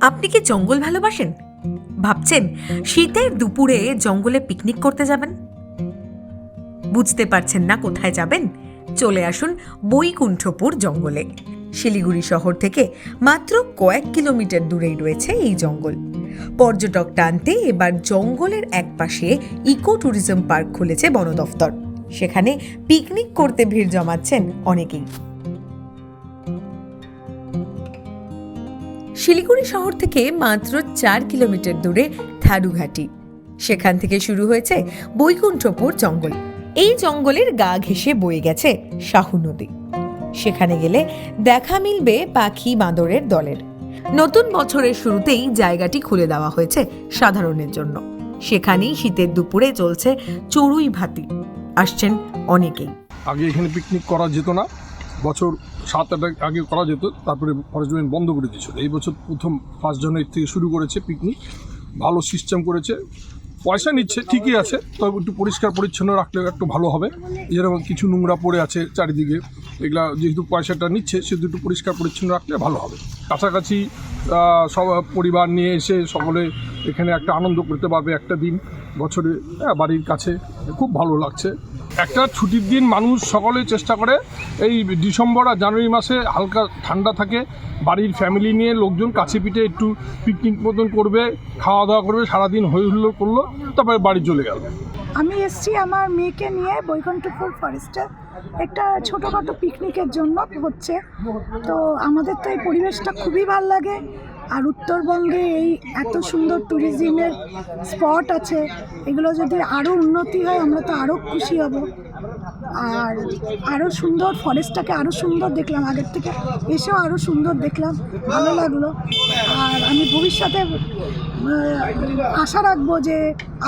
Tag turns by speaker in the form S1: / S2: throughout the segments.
S1: আপনি কি জঙ্গল ভালোবাসেন? ভাবছেন শীতের দুপুরে জঙ্গলে পিকনিক করতে যাবেন? বুঝতে পারছেন না কোথায় যাবেন? চলে আসুন বৈকুণ্ঠপুর জঙ্গলে। শিলিগুড়ি শহর থেকে মাত্র কয়েক কিলোমিটার দূরেই রয়েছে এই জঙ্গল। পর্যটক টানতে এবার জঙ্গলের একপাশে ইকো ট্যুরিজম পার্ক খুলেছে বন দফতর সেখানে পিকনিক করতে ভিড় জমাচ্ছেন অনেকেই। শিলিগুড়ি শহর থেকে মাত্র চার কিলোমিটার দূরে থারুঘাটি। সেখান থেকে শুরু হয়েছে বৈকুণ্ঠপুর জঙ্গল। এই জঙ্গলের গা ঘেঁষে বয়ে গেছে শাহু নদী। সেখানে গেলে দেখা মিলবে পাখি বাঁদরের দলের। নতুন বছরের শুরুতেই জায়গাটি খুলে দেওয়া হয়েছে সাধারণের জন্য। সেখানেই শীতের দুপুরে চলছে চড়ুই ভাতি। আসছেন অনেকেই।
S2: আগে এখানে পিকনিক করা যেত না। বছর সাত আট আগে করা যেত, তারপরে ফরেস্ট ডিপার্টমেন্ট বন্ধ করে দিয়েছিল। এই বছর প্রথম ফার্স্ট জানুয়ারি থেকে শুরু করেছে পিকনিক, ভালো সিস্টেম করেছে, পয়সা নিচ্ছে, ঠিকই আছে, তবে একটু পরিষ্কার পরিচ্ছন্ন রাখলে একটু ভালো হবে। যেরকম কিছু নোংরা পড়ে আছে চারিদিকে, এগুলা যেহেতু পয়সাটা নিচ্ছে, সেহেতু একটু পরিষ্কার পরিচ্ছন্ন রাখলে ভালো হবে। কাছাকাছি সব পরিবার নিয়ে এসে সকলে এখানে একটা আনন্দ করতে পারবে একটা দিন। বছরে হ্যাঁ, বাড়ির কাছে। খুব ভালো লাগছে। একটা ছুটির দিন মানুষ সকলে চেষ্টা করে এই ডিসেম্বর আর জানুয়ারি মাসে হালকা ঠান্ডা থাকে বাড়ির ফ্যামিলি নিয়ে লোকজন কাছে পিঠে একটু পিকনিক মতন করবে খাওয়া দাওয়া করবে সারাদিন হই হুল্লোড় করল তারপরে বাড়ি চলে গেল।
S3: আমি এসছি আমার মেয়েকে নিয়ে বৈকুণ্ঠপুর ফরেস্টে একটা ছোটোখাটো পিকনিকের জন্য হচ্ছে। তো আমাদের তো এই পরিবেশটা খুবই ভালো লাগে। আর উত্তরবঙ্গে এই এত সুন্দর ট্যুরিজমের স্পট আছে, এগুলো যদি আরও উন্নতি হয়, আমরা তো আরও খুশি হব। আর আরও সুন্দর ফরেস্টটাকে আরও সুন্দর দেখলাম, আগের থেকে এসেও আরও সুন্দর দেখলাম, ভালো লাগল। আর আমি ভবিষ্যতে আশা রাখব যে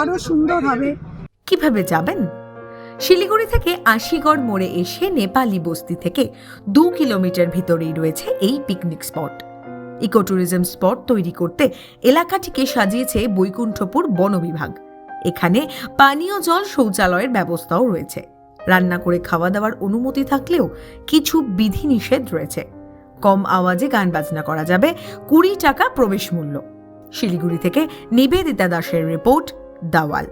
S3: আরও সুন্দর হবে।
S1: কীভাবে যাবেন? শিলিগুড়ি থেকে আশিগড় মোড়ে এসে নেপালি বস্তি থেকে দু কিলোমিটার ভিতরেই রয়েছে এই picnic spot eco tourism spot তৈরি করতে এলাকাটিকে সাজিয়েছে বৈকুণ্ঠপুর বন বিভাগ। এখানে পানীয় জল শৌচালয়ের ব্যবস্থাও রয়েছে। রান্না করে খাওয়া দাওয়ার অনুমতি থাকলেও কিছু বিধিনিষেধ রয়েছে। কম আওয়াজে গান বাজনা করা যাবে, কুড়ি টাকা প্রবেশ মূল্য। শিলিগুড়ি থেকে নিবেদিতা দাসের রিপোর্ট, দাওয়াল।